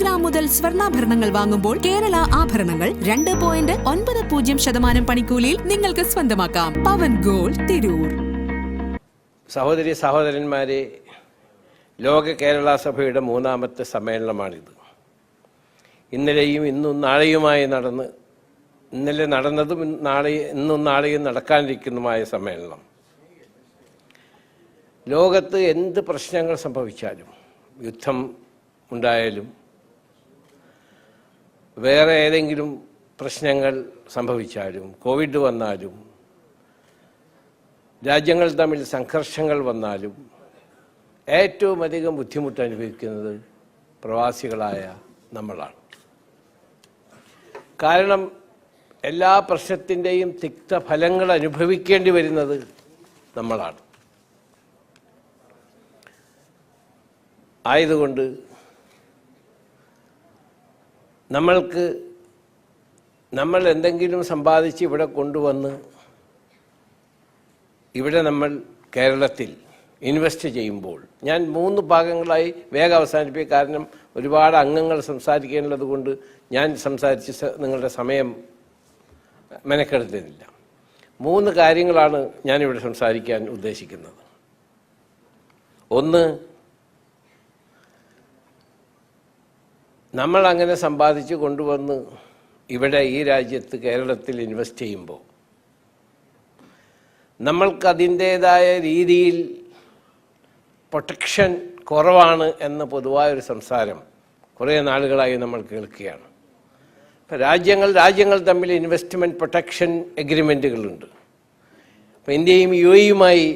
Gram മുതൽ സ്വർണാഭരണങ്ങൾ വാങ്ങുമ്പോൾ കേരള ആഭരണങ്ങൾ രണ്ട് പോയിന്റ് ഒൻപത് പൂജ്യം ശതമാനം പണിക്കൂലിയിൽ നിങ്ങൾക്ക് സ്വന്തമാക്കാം. പവൻ ഗോൾ തിരൂർ. സഹോദരി സഹോദരന്മാരെ ലോക കേരള സഭയുടെ മൂന്നാമത്തെ സമ്മേളനമാണിത്. ഇന്നലെയും ഇന്നും നാളെയുമായി നടന്ന് ഇന്നലെ നടന്നതും നാളെ ഇന്നും നാളെയും നടക്കാനിരിക്കുന്നതുമായ സമ്മേളനം. ലോകത്ത് എന്ത് പ്രശ്നങ്ങൾ സംഭവിച്ചാലും യുദ്ധം ഉണ്ടായാലും വേറെ ഏതെങ്കിലും പ്രശ്നങ്ങൾ സംഭവിച്ചാലും കോവിഡ് വന്നാലും രാജ്യങ്ങൾ തമ്മിൽ സംഘർഷങ്ങൾ വന്നാലും ഏറ്റവും അധികം ബുദ്ധിമുട്ട് അനുഭവിക്കുന്നത് പ്രവാസികളായ നമ്മളാണ്. കാരണം എല്ലാ പ്രശ്നത്തിന്റെയും തിക്തഫലങ്ങൾ അനുഭവിക്കേണ്ടി വരുന്നത് നമ്മളാണ്. ആയതുകൊണ്ട് നമ്മൾക്ക് നമ്മൾ എന്തെങ്കിലും സമ്പാദിച്ച് ഇവിടെ കൊണ്ടുവന്ന് ഇവിടെ നമ്മൾ കേരളത്തിൽ ഇൻവെസ്റ്റ് ചെയ്യുമ്പോൾ ഞാൻ മൂന്ന് ഭാഗങ്ങളായി വേഗം അവസാനിപ്പിക്കുക കാരണം ഒരുപാട് അംഗങ്ങൾ സംസാരിക്കേണ്ടത് കൊണ്ട് ഞാൻ സംസാരിച്ച് നിങ്ങളുടെ സമയം മെനക്കെടുത്തുന്നില്ല മൂന്ന് കാര്യങ്ങളാണ് ഞാനിവിടെ സംസാരിക്കാൻ ഉദ്ദേശിക്കുന്നത്. ഒന്ന് നമ്മൾ അങ്ങനെ സമ്പാദിച്ച് കൊണ്ടുവന്ന് ഇവിടെ ഈ രാജ്യത്ത് കേരളത്തിൽ ഇൻവെസ്റ്റ് ചെയ്യുമ്പോൾ നമ്മൾക്കതിന്റേതായ രീതിയിൽ പ്രൊട്ടക്ഷൻ കുറവാണ് എന്ന പൊതുവായൊരു സംസാരം കുറേ നാളുകളായി നമ്മൾ കേൾക്കുകയാണ്. ഇപ്പം രാജ്യങ്ങൾ രാജ്യങ്ങൾ തമ്മിൽ ഇൻവെസ്റ്റ്മെന്റ് പ്രൊട്ടക്ഷൻ എഗ്രിമെന്റുകളുണ്ട് അപ്പം ഇന്ത്യയും യു എയുമായി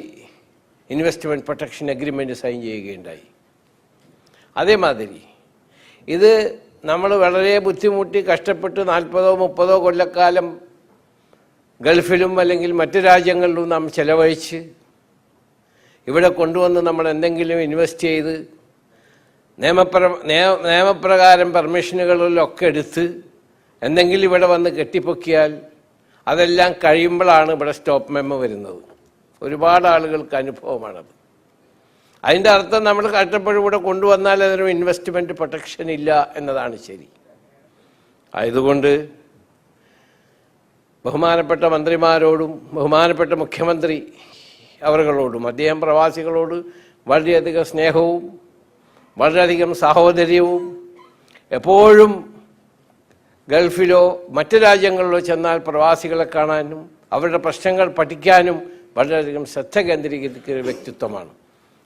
ഇൻവെസ്റ്റ്മെന്റ് പ്രൊട്ടക്ഷൻ എഗ്രിമെന്റ് സൈൻ ചെയ്യുകയുണ്ടായി. അതേമാതിരി ഇത് നമ്മൾ വളരെ ബുദ്ധിമുട്ടി കഷ്ടപ്പെട്ട് നാൽപ്പതോ മുപ്പതോ കൊല്ലക്കാലം ഗൾഫിലും അല്ലെങ്കിൽ മറ്റു രാജ്യങ്ങളിലും നാം ചെലവഴിച്ച് ഇവിടെ കൊണ്ടുവന്ന് നമ്മൾ എന്തെങ്കിലും ഇൻവെസ്റ്റ് ചെയ്ത് നിയമപ്ര നിയമപ്രകാരം പെർമിഷനുകളിലൊക്കെ എടുത്ത് എന്തെങ്കിലും ഇവിടെ വന്ന് കെട്ടിപ്പൊക്കിയാൽ അതെല്ലാം കഴിയുമ്പോഴാണ് ഇവിടെ സ്റ്റോപ്പ് മെമ്മ വരുന്നത്. ഒരുപാട് ആളുകൾക്ക് അനുഭവമാണത്. അതിന്റെ അർത്ഥം നമ്മൾ കഷ്ടപ്പെട്ട് ഇവിടെ കൊണ്ടുവന്നാൽ അതിനൊരു ഇൻവെസ്റ്റ്മെന്റ് പ്രൊട്ടക്ഷൻ ഇല്ല എന്നതാണ് ശരി. ആയതുകൊണ്ട് ബഹുമാനപ്പെട്ട മന്ത്രിമാരോടും ബഹുമാനപ്പെട്ട മുഖ്യമന്ത്രി അവരുകളോടും അദ്ദേഹം പ്രവാസികളോട് വളരെയധികം സ്നേഹവും വളരെയധികം സാഹോദര്യവും എപ്പോഴും ഗൾഫിലോ മറ്റ് രാജ്യങ്ങളിലോ ചെന്നാൽ പ്രവാസികളെ കാണാനും അവരുടെ പ്രശ്നങ്ങൾ പഠിക്കാനും വളരെയധികം ശ്രദ്ധ കേന്ദ്രീകരിക്കുന്ന വ്യക്തിത്വമാണ്.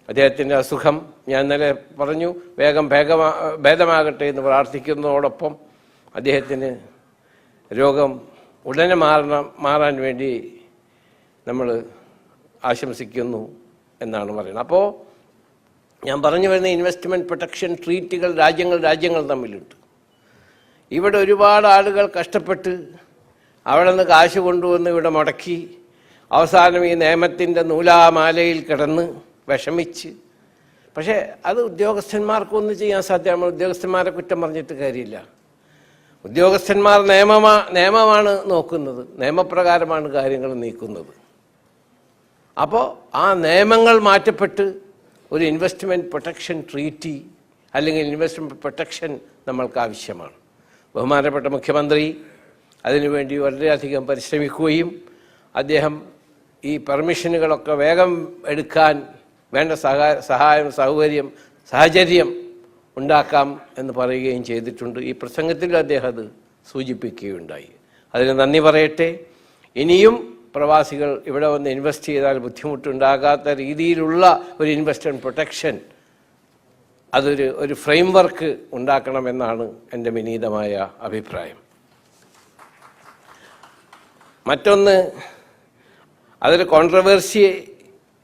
അദ്ദേഹത്തിന്റെ അസുഖം ഞാൻ ഇന്നലെ പറഞ്ഞു വേഗം ഭേഗമാ ഭേദമാകട്ടെ എന്ന് പ്രാർത്ഥിക്കുന്നതോടൊപ്പം അദ്ദേഹത്തിന് രോഗം ഉടനെ മാറണം മാറാൻ വേണ്ടി നമ്മൾ ആശംസിക്കുന്നു എന്നാണ് പറയുന്നത്. അപ്പോൾ ഞാൻ പറഞ്ഞു വരുന്ന ഇൻവെസ്റ്റ്മെന്റ് പ്രൊട്ടക്ഷൻ ട്രീറ്റുകൾ രാജ്യങ്ങൾ രാജ്യങ്ങൾ തമ്മിലുണ്ട്. ഇവിടെ ഒരുപാട് ആളുകൾ കഷ്ടപ്പെട്ട് അവിടെ നിന്ന് കാശ് കൊണ്ടുവന്ന് ഇവിടെ മുടക്കി അവസാനം ഈ നിയമത്തിന്റെ നൂലാമാലയിൽ കിടന്ന് വിഷമിച്ച്. പക്ഷേ അത് ഉദ്യോഗസ്ഥന്മാർക്കൊന്നും ചെയ്യാൻ സാധ്യമാണ് ഉദ്യോഗസ്ഥന്മാരെ കുറ്റം പറഞ്ഞിട്ട് കാര്യമില്ല. ഉദ്യോഗസ്ഥന്മാർ നിയമമാ നിയമമാണ് നോക്കുന്നത്. നിയമപ്രകാരമാണ് കാര്യങ്ങൾ നീക്കുന്നത്. അപ്പോൾ ആ നിയമങ്ങൾ മാറ്റപ്പെട്ട് ഒരു ഇൻവെസ്റ്റ്മെന്റ് പ്രൊട്ടക്ഷൻ ട്രീറ്റി അല്ലെങ്കിൽ ഇൻവെസ്റ്റ്മെന്റ് പ്രൊട്ടക്ഷൻ നമ്മൾക്ക് ആവശ്യമാണ്. ബഹുമാനപ്പെട്ട മുഖ്യമന്ത്രി അതിനുവേണ്ടി വളരെയധികം പരിശ്രമിക്കുകയും അദ്ദേഹം ഈ പെർമിഷനുകളൊക്കെ വേഗം എടുക്കാൻ വേണ്ട സഹായ സഹായം സൗകര്യം സാഹചര്യം ഉണ്ടാക്കാം എന്ന് പറയുകയും ചെയ്തിട്ടുണ്ട്. ഈ പ്രസംഗത്തിൽ അദ്ദേഹം അത് സൂചിപ്പിക്കുകയുണ്ടായി. അതിന് നന്ദി പറയട്ടെ. ഇനിയും പ്രവാസികൾ ഇവിടെ വന്ന് ഇൻവെസ്റ്റ് ചെയ്താൽ ബുദ്ധിമുട്ടുണ്ടാകാത്ത രീതിയിലുള്ള ഒരു ഇൻവെസ്റ്റ്മെന്റ് പ്രൊട്ടക്ഷൻ അതൊരു ഒരു ഫ്രെയിം വർക്ക് ഉണ്ടാക്കണമെന്നാണ് എന്റെ വിനീതമായ അഭിപ്രായം. മറ്റൊന്ന് അതൊരു കോൺട്രവേഴ്സി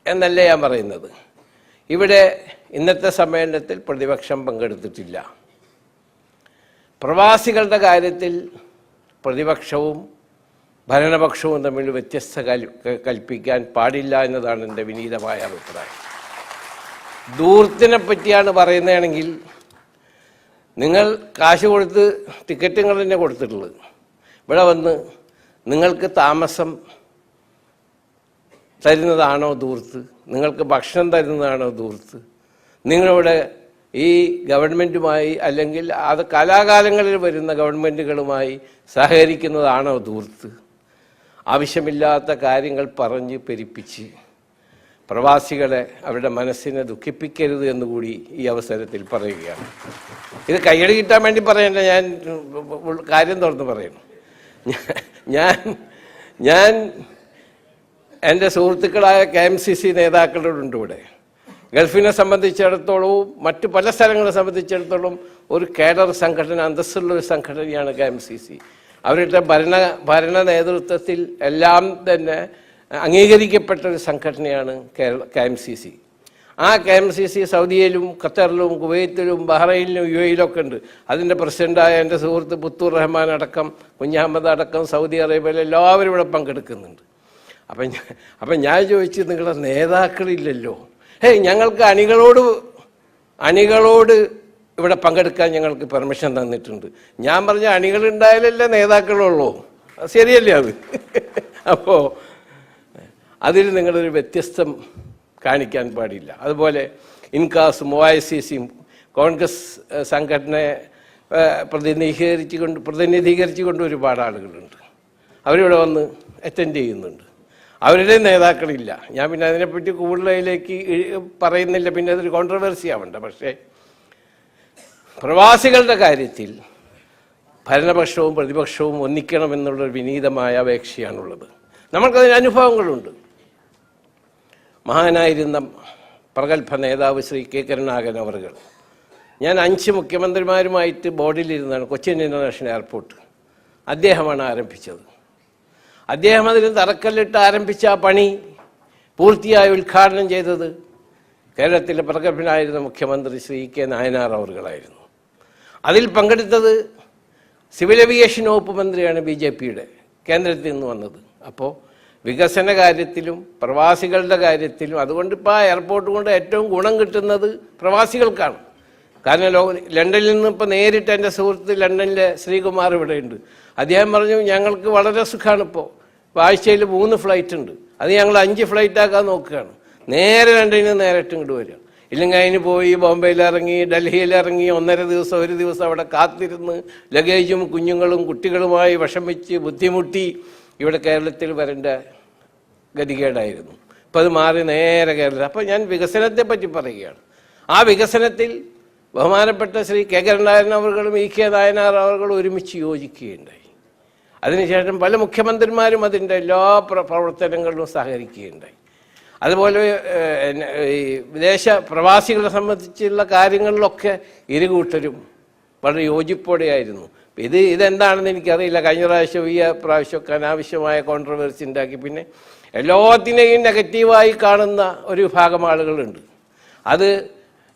എന്നല്ല ഞാൻ പറയുന്നത്? ഇവിടെ ഇന്നത്തെ സമ്മേളനത്തിൽ പ്രതിപക്ഷം പങ്കെടുത്തിട്ടില്ല. പ്രവാസികളുടെ കാര്യത്തിൽ പ്രതിപക്ഷവും ഭരണപക്ഷവും തമ്മിൽ വ്യത്യസ്ത കൽ- കൽപ്പിക്കാൻ പാടില്ല എന്നതാണ് എന്റെ വിനീതമായ അഭിപ്രായം. ദൂർത്തിനെ പറ്റിയാണ് പറയുന്നതാണെങ്കിൽ നിങ്ങൾ കാശ് കൊടുത്ത് ടിക്കറ്റുകൾ തന്നെ കൊടുത്തിട്ടുള്ളത്. ഇവിടെ വന്ന് നിങ്ങൾക്ക് താമസം തരുന്നതാണോ ദൂർത്ത് നിങ്ങൾക്ക് ഭക്ഷണം തരുന്നതാണോ ദൂർത്ത് നിങ്ങളിവിടെ ഈ ഗവൺമെന്റുമായി അല്ലെങ്കിൽ അത് കലാകാലങ്ങളിൽ വരുന്ന ഗവൺമെന്റുകളുമായി സഹകരിക്കുന്നതാണോ ദൂർത്ത് ആവശ്യമില്ലാത്ത കാര്യങ്ങൾ പറഞ്ഞ് പെരിപ്പിച്ച് പ്രവാസികളെ അവരുടെ മനസ്സിനെ ദുഃഖിപ്പിക്കരുത് എന്നുകൂടി ഈ അവസരത്തിൽ പറയുകയാണ് ഇത് കയ്യടി കിട്ടാൻ വേണ്ടി പറയണ്ട ഞാൻ കാര്യം തുറന്ന് പറയുന്നു ഞാൻ ഞാൻ എന്റെ സുഹൃത്തുക്കളായ കെ എം സി സി നേതാക്കളുണ്ട് ഇവിടെ. ഗൾഫിനെ സംബന്ധിച്ചിടത്തോളവും മറ്റു പല സ്ഥലങ്ങളെ സംബന്ധിച്ചിടത്തോളം ഒരു കേഡർ സംഘടന അന്തസ്സുള്ള ഒരു സംഘടനയാണ് കെ എം സി സി. അവരുടെ ഭരണ ഭരണ നേതൃത്വത്തിൽ എല്ലാം തന്നെ അംഗീകരിക്കപ്പെട്ട ഒരു സംഘടനയാണ് Kerala K M C C. ആ കെ എം സി സി സൗദിയിലും ഖത്തറിലും കുവൈത്തിലും ബഹ്റൈനിലും യു എയിലൊക്കെ ഉണ്ട്. അതിന്റെ പ്രസിഡന്റായ എന്റെ സുഹൃത്ത് പുത്തൂർ റഹ്മാൻ അടക്കം കുഞ്ഞഹമ്മദ് അടക്കം സൗദി അറേബ്യയിൽ എല്ലാവരും ഇവിടെ പങ്കെടുക്കുന്നുണ്ട്. അപ്പം അപ്പം ഞാൻ ചോദിച്ചു നിങ്ങളുടെ നേതാക്കളില്ലല്ലോ. ഹേയ് ഞങ്ങൾക്ക് അണികളോട് അണികളോട് ഇവിടെ പങ്കെടുക്കാൻ ഞങ്ങൾക്ക് പെർമിഷൻ തന്നിട്ടുണ്ട്. ഞാൻ പറഞ്ഞ അണികളുണ്ടായാലല്ലേ നേതാക്കളുള്ളൂ. ശരിയല്ലേ അത്? അപ്പോൾ അതിൽ നിങ്ങളൊരു വ്യത്യസ്തം കാണിക്കാൻ പാടില്ല. അതുപോലെ ഇൻകാസും ഒ ഐ സി സിയും കോൺഗ്രസ് സംഘടനയെ സംഘടനയെ കൊണ്ട് പ്രതിനിധീകരിച്ചുകൊണ്ട് പ്രതിനിധീകരിച്ചുകൊണ്ട് ഒരുപാട് ആളുകളുണ്ട്. അവരിവിടെ വന്ന് അറ്റൻഡ് ചെയ്യുന്നുണ്ട്. അവരുടെ നേതാക്കളില്ല. ഞാൻ പിന്നെ അതിനെപ്പറ്റി കൂടുതലതിലേക്ക് പറയുന്നില്ല. പിന്നെ അതൊരു കോൺട്രവേഴ്സി ആവണ്ട പക്ഷേ പ്രവാസികളുടെ കാര്യത്തിൽ ഭരണപക്ഷവും പ്രതിപക്ഷവും ഒന്നിക്കണം ഒന്നിക്കണമെന്നുള്ളൊരു വിനീതമായ അപേക്ഷയാണുള്ളത്. നമ്മൾക്കതിന് അനുഭവങ്ങളുണ്ട്. മഹാനായിരുന്ന പ്രഗത്ഭ നേതാവ് ശ്രീ കെ. കരുണാകരൻ അവർകൾ ഞാൻ അഞ്ച് മുഖ്യമന്ത്രിമാരുമായിട്ട് ബോർഡിലിരുന്നാണ് കൊച്ചിൻ ഇന്റർനാഷണൽ എയർപോർട്ട്. അദ്ദേഹമാണ് ആരംഭിച്ചത്. അദ്ദേഹം അതിന് തറക്കല്ലിട്ട് ആരംഭിച്ച ആ പണി പൂർത്തിയായി ഉദ്ഘാടനം ചെയ്തത് കേരളത്തിലെ പ്രഗത്ഭനായിരുന്ന മുഖ്യമന്ത്രി ശ്രീ കെ നായനാർ അവർകളായിരുന്നു. അതിൽ പങ്കെടുത്തത് സിവിൽ ഏവിയേഷൻ വകുപ്പ് മന്ത്രിയാണ് ബി ജെ പിയുടെ കേന്ദ്രത്തിൽ നിന്ന് വന്നത്. അപ്പോൾ വികസന കാര്യത്തിലും പ്രവാസികളുടെ കാര്യത്തിലും അതുകൊണ്ട് ഇപ്പോൾ ആ എയർപോർട്ട് കൊണ്ട് ഏറ്റവും ഗുണം കിട്ടുന്നത് പ്രവാസികൾക്കാണ്. കാരണം ലോ ലണ്ടനിൽ നിന്ന് ഇപ്പോൾ നേരിട്ട് എന്റെ സുഹൃത്ത് ലണ്ടനിലെ ശ്രീകുമാർ ഇവിടെയുണ്ട്. അദ്ദേഹം പറഞ്ഞു ഞങ്ങൾക്ക് വളരെ സുഖമാണ് ഇപ്പോൾ ഇപ്പോൾ ആഴ്ചയിൽ മൂന്ന് ഫ്ലൈറ്റ് ഉണ്ട്. അത് ഞങ്ങൾ അഞ്ച് ഫ്ലൈറ്റ് ആക്കാൻ നോക്കുകയാണ്. നേരെ രണ്ടിന് നേരെ ഇങ്ങോട്ട് വരിക. ഇല്ലെങ്കിൽ അതിന് പോയി ബോംബെയിൽ ഇറങ്ങി ഡൽഹിയിൽ ഇറങ്ങി ഒന്നര ദിവസം ഒരു ദിവസം അവിടെ കാത്തിരുന്ന് ലഗേജും കുഞ്ഞുങ്ങളും കുട്ടികളുമായി വിഷമിച്ച് ബുദ്ധിമുട്ടി ഇവിടെ കേരളത്തിൽ വരേണ്ട ഗതികേടായിരുന്നു. ഇപ്പം അത് മാറി നേരെ കേരളം അപ്പോൾ ഞാൻ വികസനത്തെ പറ്റി പറയുകയാണ്. ആ വികസനത്തിൽ ബഹുമാനപ്പെട്ട ശ്രീ കെ അവർകളും ഇ കെ നായനാർ അവർകളും ഒരുമിച്ച് യോജിക്കുകയുണ്ടായി. അതിനുശേഷം പല മുഖ്യമന്ത്രിമാരും അതിന്റെ എല്ലാ പ്ര പ്രവർത്തനങ്ങളിലും സഹകരിക്കുകയുണ്ടായി. അതുപോലെ ഈ വിദേശ പ്രവാസികളെ സംബന്ധിച്ചുള്ള കാര്യങ്ങളിലൊക്കെ ഇരുകൂട്ടരും വളരെ യോജിപ്പോടെയായിരുന്നു. ഇത് ഇതെന്താണെന്ന് എനിക്കറിയില്ല. കഴിഞ്ഞ പ്രാവശ്യം ഈ പ്രാവശ്യമൊക്കെ അനാവശ്യമായ കോൺട്രവേഴ്സി ഉണ്ടാക്കി. പിന്നെ എല്ലാത്തിനെയും നെഗറ്റീവായി കാണുന്ന ഒരു വിഭാഗം ആളുകളുണ്ട്. അത്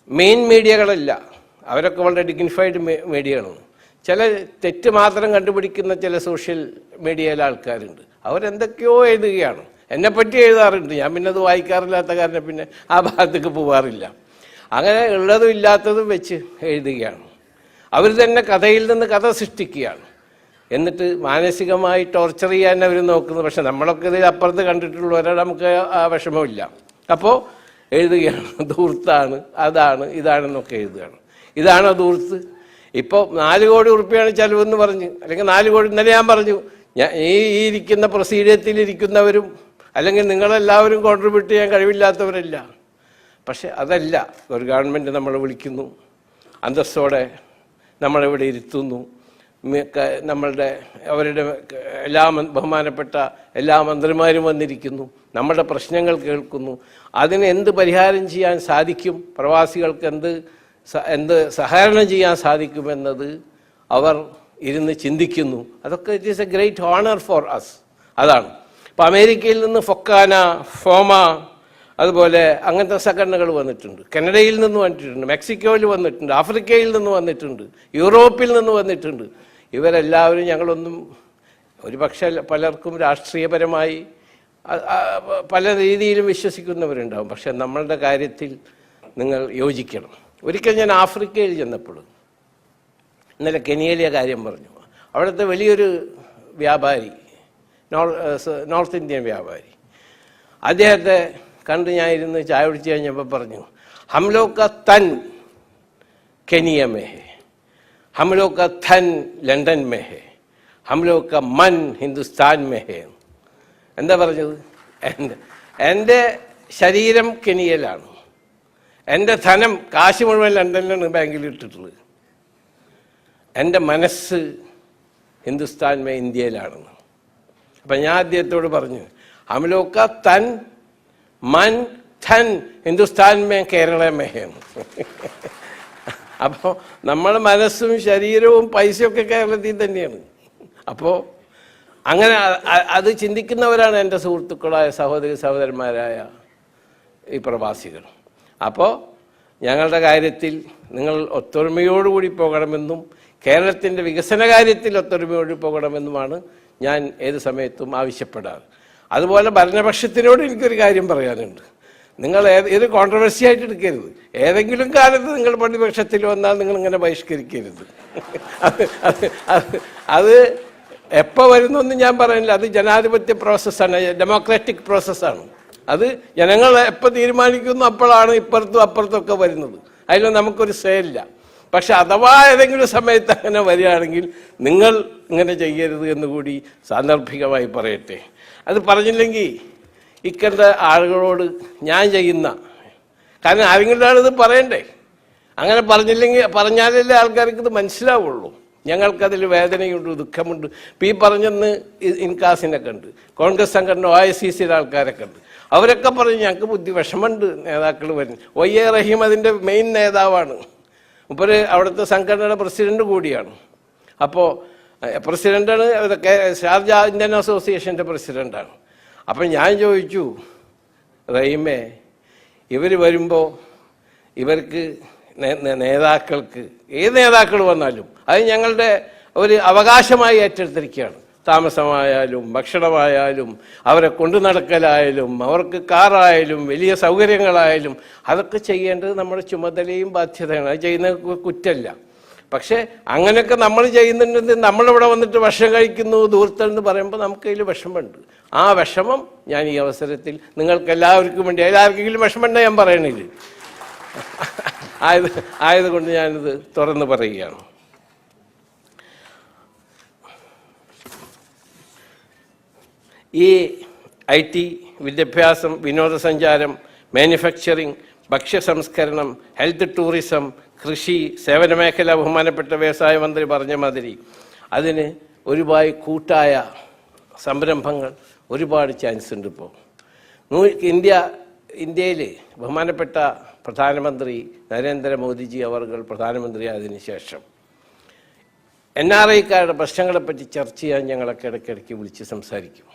മെയിൻ മീഡിയകളല്ല അവരൊക്കെ വളരെ ഡിഗ്നിഫൈഡ് മീഡിയകളാണ് ചില തെറ്റ് മാത്രം കണ്ടുപിടിക്കുന്ന ചില സോഷ്യൽ മീഡിയയിലെ ആൾക്കാരുണ്ട്. അവരെന്തൊക്കെയോ എഴുതുകയാണ്. എന്നെപ്പറ്റി എഴുതാറുണ്ട്. ഞാൻ പിന്നെ അത് വായിക്കാറില്ലാത്ത കാരണം പിന്നെ ആ ഭാഗത്തേക്ക് പോവാറില്ല. അങ്ങനെ ഉള്ളതും ഇല്ലാത്തതും വെച്ച് എഴുതുകയാണ്. അവർ തന്നെ കഥയിൽ നിന്ന് കഥ സൃഷ്ടിക്കുകയാണ്. എന്നിട്ട് മാനസികമായി ടോർച്ചർ ചെയ്യാൻ അവർ നോക്കുന്നത്. പക്ഷെ നമ്മളൊക്കെ ഇതിൽ അപ്പുറത്ത് കണ്ടിട്ടുള്ളവരെ നമുക്ക് ആ വിഷമമില്ല. അപ്പോൾ എഴുതുകയാണ്. ദൂർത്താണ് അതാണ് ഇതാണെന്നൊക്കെ എഴുതുകയാണ്. ഇതാണോ ധൂർത്ത്. ഇപ്പോൾ നാല് കോടി ഉറുപ്പിയാണ് ചെലവെന്ന് പറഞ്ഞു. അല്ലെങ്കിൽ നാല് കോടി ഇന്നലെ ഞാൻ പറഞ്ഞു. ഞാൻ ഈ ഇരിക്കുന്ന പ്രൊസീഡിയത്തിൽ ഇരിക്കുന്നവരും അല്ലെങ്കിൽ നിങ്ങളെല്ലാവരും കോൺട്രിബ്യൂട്ട് ചെയ്യാൻ കഴിവില്ലാത്തവരല്ല. പക്ഷെ അതല്ല ഒരു ഗവൺമെന്റ് നമ്മളെ വിളിക്കുന്നു. അന്തസ്സോടെ നമ്മളിവിടെ ഇരുത്തുന്നു. നമ്മളുടെ അവരുടെ എല്ലാ ബഹുമാനപ്പെട്ട എല്ലാ മന്ത്രിമാരും വന്നിരിക്കുന്നു. നമ്മുടെ പ്രശ്നങ്ങൾ കേൾക്കുന്നു. അതിന് എന്ത് പരിഹാരം ചെയ്യാൻ സാധിക്കും? പ്രവാസികൾക്ക് എന്ത് എന്ത് സഹകരണം ചെയ്യാൻ സാധിക്കുമെന്നത് അവർ ഇരുന്ന് ചിന്തിക്കുന്നു. അതൊക്കെ it is a great honour for us അതാണ്. ഇപ്പം അമേരിക്കയിൽ നിന്ന് ഫൊക്കാന ഫോമ അതുപോലെ അങ്ങനത്തെ സംഘടനകൾ വന്നിട്ടുണ്ട്. കനഡയിൽ നിന്ന് വന്നിട്ടുണ്ട് മെക്സിക്കോയിൽ വന്നിട്ടുണ്ട് ആഫ്രിക്കയിൽ നിന്ന് വന്നിട്ടുണ്ട് യൂറോപ്പിൽ നിന്ന് വന്നിട്ടുണ്ട്. ഇവരെല്ലാവരും ഞങ്ങളൊന്നും ഒരു പക്ഷേ പലർക്കും രാഷ്ട്രീയപരമായി പല രീതിയിലും വിശ്വസിക്കുന്നവരുണ്ടാവും. പക്ഷെ നമ്മളുടെ കാര്യത്തിൽ നിങ്ങൾ യോജിക്കണം. ഒരിക്കൽ ഞാൻ ആഫ്രിക്കയിൽ ചെന്നപ്പോൾ ഇന്നലെ കെനിയയിലെ കാര്യം പറഞ്ഞു. അവിടുത്തെ വലിയൊരു വ്യാപാരി നോർത്ത് ഇന്ത്യൻ വ്യാപാരി. അദ്ദേഹത്തെ കണ്ട് ഞാൻ ഇരുന്ന് ചായ കുടിച്ച് കഴിഞ്ഞപ്പോൾ പറഞ്ഞു ഹംലോക്ക തൻ കെനിയ മേ ഹംലോക്ക തൻ ലണ്ടൻ മേ ഹംലോക്ക മൻ ഹിന്ദുസ്ഥാൻ മേ എന്താ പറഞ്ഞത്? എന്റെ എന്റെ ശരീരം കെനിയയിലാണ്. എന്റെ ധനം കാശ് മുഴുവൻ ലണ്ടനിലാണ് ബാങ്കിൽ ഇട്ടിട്ടുള്ളത്. എന്റെ മനസ്സ് ഹിന്ദുസ്ഥാൻ മേ ഇന്ത്യയിലാണെന്ന്. അപ്പം ഞാൻ അദ്ദേഹത്തോട് പറഞ്ഞു അമലോക്ക തൻ മൻ ധൻ ഹിന്ദുസ്ഥാൻ മേ കേരള മേ എന്ന്. അപ്പോൾ നമ്മൾ മനസ്സും ശരീരവും പൈസയൊക്കെ കേരളത്തിൽ തന്നെയാണ്. അപ്പോൾ അങ്ങനെ അത് ചിന്തിക്കുന്നവരാണ് എന്റെ സുഹൃത്തുക്കളായ സഹോദരി സഹോദരന്മാരായ ഈ പ്രവാസികൾ. അപ്പോൾ ഞങ്ങളുടെ കാര്യത്തിൽ നിങ്ങൾ ഒത്തൊരുമയോടുകൂടി പോകണമെന്നും കേരളത്തിന്റെ വികസന കാര്യത്തിൽ ഒത്തൊരുമയോട് പോകണമെന്നുമാണ് ഞാൻ ഏത് സമയത്തും ആവശ്യപ്പെടാറ്. അതുപോലെ ഭരണപക്ഷത്തിനോട് എനിക്കൊരു കാര്യം പറയാനുണ്ട്. നിങ്ങൾ ഏത് ഇത് കോൺട്രവേഴ്സി ആയിട്ട് എടുക്കരുത്. ഏതെങ്കിലും കാലത്ത് നിങ്ങൾ പ്രതിപക്ഷത്തിൽ വന്നാൽ നിങ്ങൾ ഇങ്ങനെ ബഹിഷ്കരിക്കരുത്. അത് അത് എപ്പോൾ വരുന്നൊന്നും ഞാൻ പറയുന്നില്ല. അത് ജനാധിപത്യ പ്രോസസ്സാണ് ഡെമോക്രാറ്റിക് പ്രോസസ്സാണ് അത് എപ്പോൾ തീരുമാനിക്കുന്നു അപ്പോഴാണ് ഇപ്പുറത്തും അപ്പുറത്തൊക്കെ വരുന്നത്. അതിൽ നമുക്കൊരു സേ ഇല്ല പക്ഷെ അഥവാ ഏതെങ്കിലും സമയത്ത് അങ്ങനെ വരികയാണെങ്കിൽ നിങ്ങൾ ഇങ്ങനെ ചെയ്യരുത് എന്ന് കൂടി സാന്ദർഭികമായി പറയട്ടെ. അത് പറഞ്ഞില്ലെങ്കിൽ ഇക്കണ്ട ആളുകളോട് ഞാൻ ചെയ്യുന്ന കാരണം ആരെങ്കിലും ഇത് പറയണ്ടേ? അങ്ങനെ പറഞ്ഞില്ലെങ്കിൽ പറഞ്ഞാലല്ലേ ആൾക്കാർക്ക് ഇത് മനസ്സിലാവുള്ളൂ. ഞങ്ങൾക്കതിൽ വേദനയുണ്ട് ദുഃഖമുണ്ട്. ഈ പറഞ്ഞെന്ന് ഇൻകാസിനൊക്കെ ഉണ്ട്. കോൺഗ്രസ് സംഘടന ഒ ഐ സി സിയിലെ ആൾക്കാരൊക്കെ ഉണ്ട്. അവരൊക്കെ പറഞ്ഞു ഞങ്ങൾക്ക് ബുദ്ധി വിഷമമുണ്ട് നേതാക്കൾ വരുന്നു. വൈ എ റഹീം അതിന്റെ മെയിൻ നേതാവാണ്. മുപ്പര് അവിടുത്തെ സംഘടനയുടെ പ്രസിഡന്റ് കൂടിയാണ്. അപ്പോൾ പ്രസിഡന്റാണ് ഇതൊക്കെ ഷാർജ ഇന്ത്യൻ അസോസിയേഷന്റെ പ്രസിഡന്റാണ്. അപ്പം ഞാൻ ചോദിച്ചു റഹീമേ ഇവർ വരുമ്പോൾ ഇവർക്ക് നേതാക്കൾക്ക് ഏത് നേതാക്കൾ വന്നാലും അത് ഞങ്ങളുടെ ഒരു അവകാശമായി ഏറ്റെടുത്തിരിക്കുകയാണ്. താമസമായാലും ഭക്ഷണമായാലും അവരെ കൊണ്ടു നടക്കലായാലും അവർക്ക് കാറായാലും വലിയ സൗകര്യങ്ങളായാലും അതൊക്കെ ചെയ്യേണ്ടത് നമ്മുടെ ചുമതലയും ബാധ്യതയാണ്. അത് ചെയ്യുന്ന കുറ്റമല്ല പക്ഷേ അങ്ങനെയൊക്കെ നമ്മൾ ചെയ്യുന്നുണ്ടെങ്കിൽ നമ്മളിവിടെ വന്നിട്ട് വിഷം കഴിക്കുന്നു ദൂരത്തെന്ന് പറയുമ്പോൾ നമുക്ക് അതിൽ വിഷമമുണ്ട്. ആ വിഷമം ഞാൻ ഈ അവസരത്തിൽ നിങ്ങൾക്ക് എല്ലാവർക്കും വേണ്ടി എല്ലാവർക്കെങ്കിലും വിഷമമുണ്ടെന്ന് ഞാൻ പറയണില്ല. ആയത് ആയതുകൊണ്ട് ഞാനിത് തുറന്ന് പറയുകയാണ്. ഈ ഐ ടി വിദ്യാഭ്യാസം വിനോദസഞ്ചാരം മാനുഫാക്ചറിംഗ് ഭക്ഷ്യസംസ്കരണം ഹെൽത്ത് ടൂറിസം കൃഷി സേവന മേഖല ബഹുമാനപ്പെട്ട വ്യവസായ മന്ത്രി പറഞ്ഞ മാതിരി അതിന് ഒരുപാട് കൂട്ടായ സംരംഭങ്ങൾ ഒരുപാട് ചാൻസ് ഉണ്ട് ഇപ്പോൾ ഇന്ത്യ ഇന്ത്യയിൽ ബഹുമാനപ്പെട്ട പ്രധാനമന്ത്രി നരേന്ദ്രമോദിജി അവർ പ്രധാനമന്ത്രിയായതിനു ശേഷം എൻ ആർ ഐക്കാരുടെ പ്രശ്നങ്ങളെപ്പറ്റി ചർച്ച ചെയ്യാൻ ഞങ്ങളൊക്കെ ഇടയ്ക്കിടയ്ക്ക് വിളിച്ച് സംസാരിക്കും.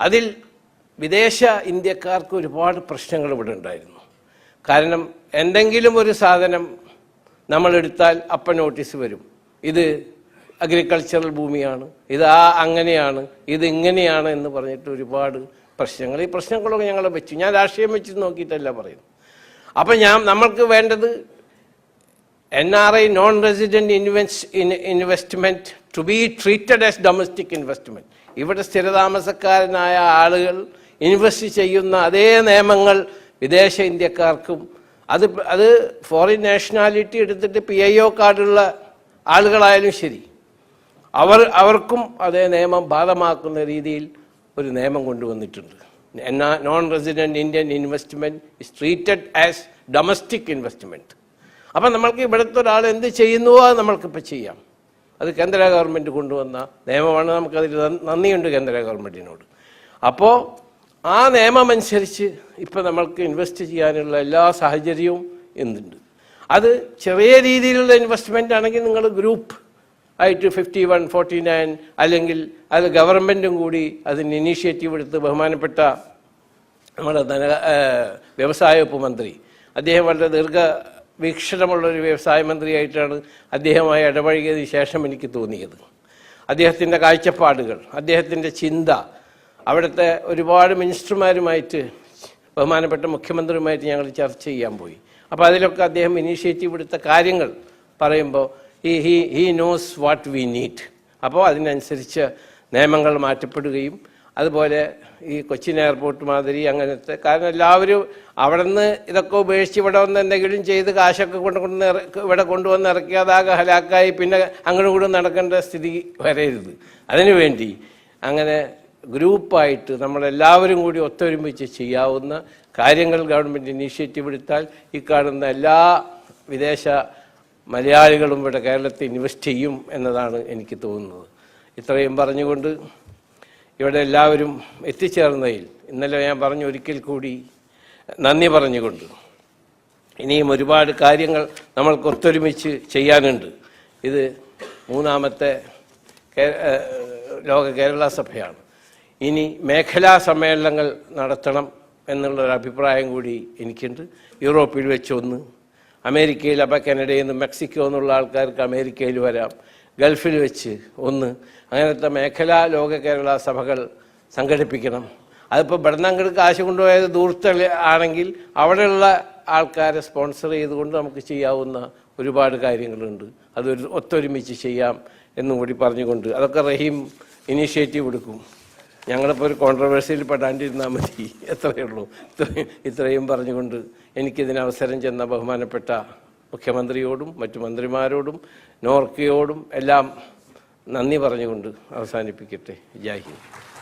അതിൽ വിദേശ ഇന്ത്യക്കാർക്ക് ഒരുപാട് പ്രശ്നങ്ങൾ ഇവിടെ ഉണ്ടായിരുന്നു. കാരണം എന്തെങ്കിലും ഒരു സാധനം നമ്മൾ എടുത്താൽ അപ്പം നോട്ടീസ് വരും. ഇത് അഗ്രികൾച്ചറൽ ഭൂമിയാണ് ഇത് ആ അങ്ങനെയാണ് ഇത് ഇങ്ങനെയാണ് എന്ന് പറഞ്ഞിട്ട് ഒരുപാട് പ്രശ്നങ്ങൾ. ഈ പ്രശ്നങ്ങളൊക്കെ ഞങ്ങൾ വെച്ചു. ഞാൻ രാഷ്ട്രീയം വെച്ച് നോക്കിയിട്ടല്ല പറയുന്നു അപ്പം ഞാൻ നമ്മൾക്ക് വേണ്ടത് N R I non resident invest investment to be treated as domestic investment ഇവിടെ സ്ഥിരതാമസക്കാരനായ ആളുകൾ ഇൻവെസ്റ്റ് ചെയ്യുന്ന അതേ നിയമങ്ങൾ വിദേശ ഇന്ത്യക്കാർക്കും അത് അത് ഫോറിൻ നാഷണാലിറ്റി എടുത്തിട്ട് പി ഐ ഒ കാർഡുള്ള ആളുകളായാലും ശരി. അവർ അവർക്കും അതേ നിയമം ബാധമാക്കുന്ന രീതിയിൽ ഒരു നിയമം കൊണ്ടുവന്നിട്ടുണ്ട്. Non resident Indian investment is treated as domestic investment അപ്പം നമ്മൾക്ക് ഇവിടുത്തെ ഒരാൾ എന്ത് ചെയ്യുന്നുവോ അത് നമ്മൾക്കിപ്പോൾ ചെയ്യാം. അത് കേന്ദ്ര ഗവൺമെന്റ് കൊണ്ടുവന്ന നിയമമാണ്. നമുക്കതിൽ നന്ദി- നന്ദിയുണ്ട് കേന്ദ്ര ഗവൺമെന്റിനോട് അപ്പോൾ ആ നിയമം അനുസരിച്ച് ഇപ്പം നമ്മൾക്ക് ഇൻവെസ്റ്റ് ചെയ്യാനുള്ള എല്ലാ സാഹചര്യവും എന്തുണ്ട്? അത് ചെറിയ രീതിയിലുള്ള ഇൻവെസ്റ്റ്മെന്റ് ആണെങ്കിൽ നിങ്ങൾ ഗ്രൂപ്പ് ആയിട്ട് ഫിഫ്റ്റി വൺ ഫോർട്ടി നയൻ അല്ലെങ്കിൽ അത് ഗവൺമെന്റും കൂടി അതിന് ഇനീഷ്യേറ്റീവ് എടുത്ത് ബഹുമാനപ്പെട്ട നമ്മുടെ ധന വ്യവസായ വകുപ്പ് മന്ത്രി അദ്ദേഹം വളരെ ദീർഘ വീക്ഷണമുള്ള ഒരു വ്യവസായ മന്ത്രിയായിട്ടാണ് അദ്ദേഹമായി ഇടപഴകിയതിന് ശേഷം എനിക്ക് തോന്നിയത്. അദ്ദേഹത്തിന്റെ കാഴ്ചപ്പാടുകൾ അദ്ദേഹത്തിന്റെ ചിന്ത അവിടുത്തെ ഒരുപാട് മിനിസ്റ്റർമാരുമായിട്ട് ബഹുമാനപ്പെട്ട മുഖ്യമന്ത്രിയുമായിട്ട് ഞങ്ങൾ ചർച്ച ചെയ്യാൻ പോയി. അപ്പോൾ അതിലൊക്കെ അദ്ദേഹം ഇനീഷ്യേറ്റീവ് എടുത്ത കാര്യങ്ങൾ പറയുമ്പോൾ ഈ he he knows what we need അപ്പോൾ അതിനനുസരിച്ച് നിയമങ്ങൾ മാറ്റപ്പെടുകയും അതുപോലെ ഈ കൊച്ചിൻ എയർപോർട്ട് മാതിരി അങ്ങനത്തെ കാരണം എല്ലാവരും അവിടെ നിന്ന് ഇതൊക്കെ ഉപേക്ഷിച്ച് ഇവിടെ വന്ന് എന്തെങ്കിലും ചെയ്ത് കാശൊക്കെ കൊണ്ട് കൊണ്ട് ഇവിടെ കൊണ്ടുവന്ന് ഇറക്കിയതാകെ ഹലാക്കായി പിന്നെ അങ്ങോട്ടും കൂടെ നടക്കേണ്ട സ്ഥിതി വരരുത്. അതിനുവേണ്ടി അങ്ങനെ ഗ്രൂപ്പായിട്ട് നമ്മളെല്ലാവരും കൂടി ഒത്തൊരുമിച്ച് ചെയ്യാവുന്ന കാര്യങ്ങൾ ഗവൺമെന്റ് ഇനീഷ്യേറ്റീവ് എടുത്താൽ ഈ കാണുന്ന എല്ലാ വിദേശ മലയാളികളും ഇവിടെ കേരളത്തിൽ ഇൻവെസ്റ്റ് ചെയ്യും എന്നതാണ് എനിക്ക് തോന്നുന്നത്. ഇത്രയും പറഞ്ഞുകൊണ്ട് ഇവിടെ എല്ലാവരും എത്തിച്ചേർന്നതിൽ ഇന്നലെ ഞാൻ പറഞ്ഞു ഒരിക്കൽ കൂടി നന്ദി പറഞ്ഞുകൊണ്ട് ഇനിയും ഒരുപാട് കാര്യങ്ങൾ നമ്മൾക്ക് ഒത്തൊരുമിച്ച് ചെയ്യാനുണ്ട്. ഇത് മൂന്നാമത്തെ ലോക കേരള സഭയാണ്. ഇനി മേഖലാ സമ്മേളനങ്ങൾ നടത്തണം എന്നുള്ളൊരു അഭിപ്രായം കൂടി എനിക്കുണ്ട്. യൂറോപ്പിൽ വെച്ചൊന്ന് അമേരിക്കയിൽ അപ്പോൾ കനഡയിൽ നിന്ന് മെക്സിക്കോ എന്നുള്ള ആൾക്കാർക്ക് അമേരിക്കയിൽ വരാം. ഗൾഫിൽ വെച്ച് ഒന്ന്. അങ്ങനത്തെ മേഖലാ ലോക കേരള സഭകൾ സംഘടിപ്പിക്കണം. അതിപ്പോൾ ഭരണങ്ങൾക്ക് കാശ് കൊണ്ടുപോയത് ദൂരത്ത് ആണെങ്കിൽ അവിടെയുള്ള ആൾക്കാരെ സ്പോൺസർ ചെയ്തുകൊണ്ട് നമുക്ക് ചെയ്യാവുന്ന ഒരുപാട് കാര്യങ്ങളുണ്ട്. അതൊരു ഒത്തൊരുമിച്ച് ചെയ്യാം എന്നും കൂടി പറഞ്ഞുകൊണ്ട് അതൊക്കെ റഹീം ഇനീഷ്യേറ്റീവ് എടുക്കും. ഞങ്ങളിപ്പോൾ ഒരു കോൺട്രവേഴ്സിയിൽ പെടാണ്ടിരുന്നാൽ മതി. എത്രയേ ഉള്ളൂ. ഇത്രയും ഇത്രയും പറഞ്ഞുകൊണ്ട് എനിക്കിതിന് അവസരം ചെന്ന ബഹുമാനപ്പെട്ട മുഖ്യമന്ത്രിയോടും മറ്റു മന്ത്രിമാരോടും നോർക്കയോടും എല്ലാം നന്ദി പറഞ്ഞുകൊണ്ട് അവസാനിപ്പിക്കട്ടെ. ജയ് ഹിന്ദ്.